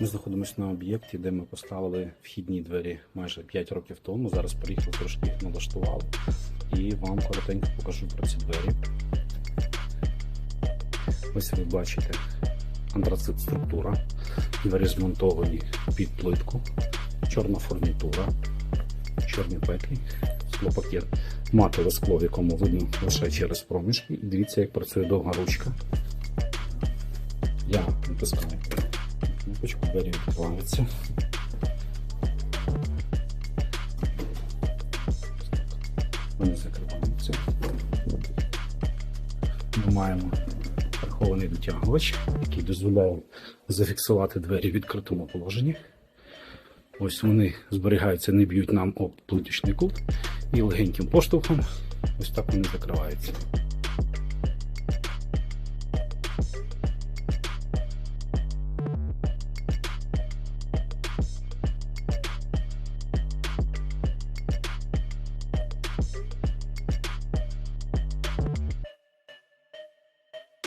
Ми знаходимося на об'єкті, де ми поставили вхідні двері майже 5 років тому. Зараз приїхали, трошки їх налаштували. І вам коротенько покажу про ці двері. Ось ви бачите антрацит структура. Двері змонтовані під плитку, чорна фурнітура, чорні петлі, склопакет, матове скло, в якому видно лише через проміжки. І дивіться, як працює довга ручка. Я натискаю кнопочку, двері відкриваються. Вони закриваються. Ми маємо прихований дотягувач, який дозволяє зафіксувати двері в відкритому положенні. Ось вони зберігаються, не б'ють нам об плиточний кут і легеньким поштовхом ось так вони закриваються.